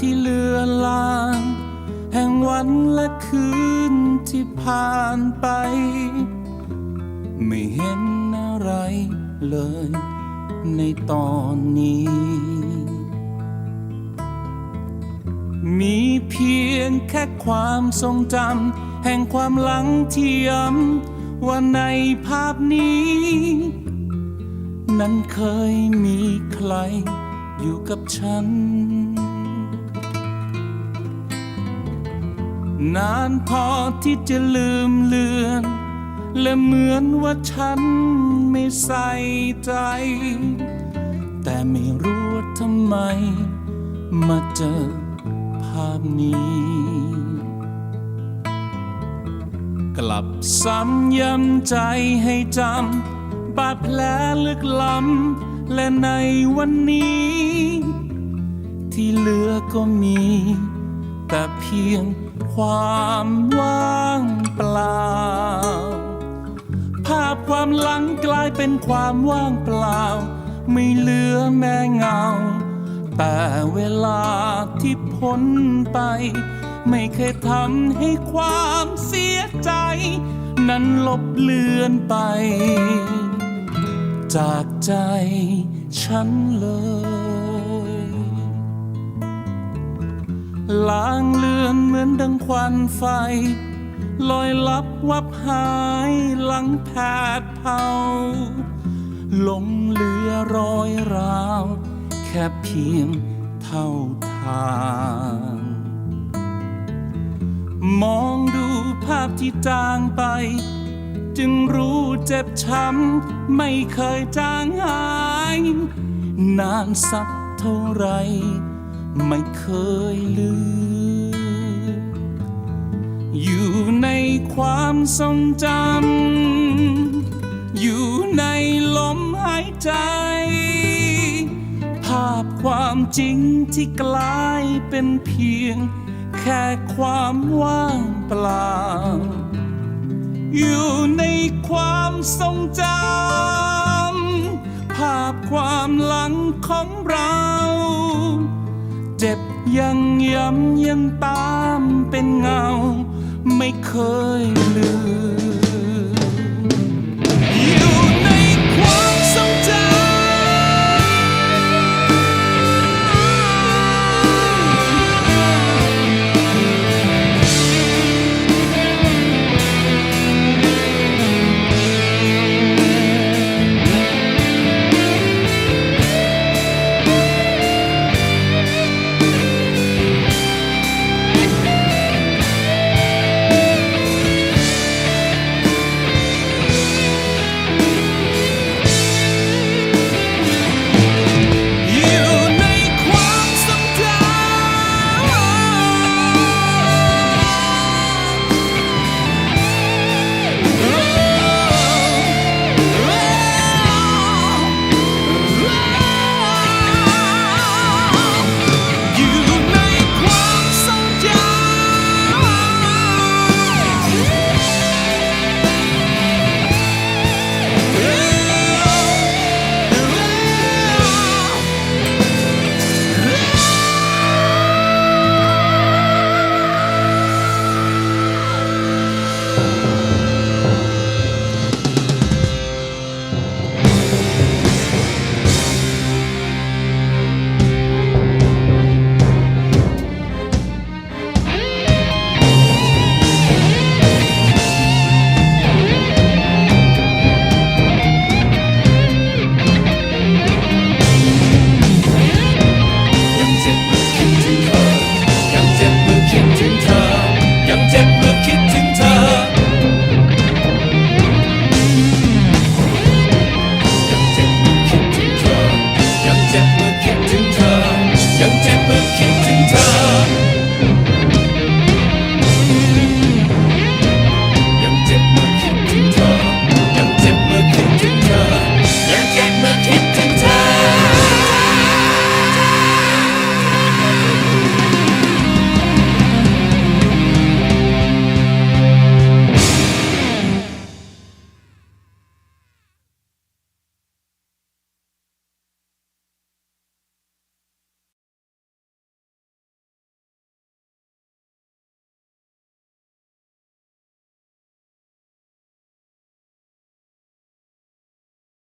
ที่เลือนลาง แห่งวันและคืนที่ผ่านไป ไม่เห็นอะไรเลยในตอนนี้ มีเพียงแค่ความทรงจำแห่งความหลังเทีย้ำว่าในภาพนี้ นั้นเคยมีใครอยู่กับฉัน นานพอที่จะลืมเลือน และเหมือนว่าฉันไม่ใส่ใจ แต่ไม่รู้ว่าทำไม มาเจอภาพนี้ กลับซ้ำย้ำใจให้จำบาดแผลลึกล้ำและในวันนี้ ที่เหลือก็มี แต่เพียงความว่างเปล่า ภาพความหลังกลายเป็นความว่างเปล่า ไม่เหลือแม้เงา แต่เวลาที่พ้นไป ไม่เคยทำให้ความเสียใจ นั้นลบเลือนไป จากใจฉันเลย ลางเลือนเหมือนดังควันไฟ ลอยลับวับหายหลังแผดเผาหลงเหลือรอยราว แค่เพียงเท่าทาง มองดูภาพที่จางไป จึงรู้เจ็บช้ำ ไม่เคยจางหาย นานสักเท่าไร ไม่เคยลืม อยู่ในความทรงจำ อยู่ในลมหายใจ ภาพความจริงที่กลายเป็นเพียง แค่ความว่างเปล่า อยู่ในความทรงจำ ภาพความหลังของเรา จ็บยังย้ำยังตามเป็นเงา ไม่เคยลืม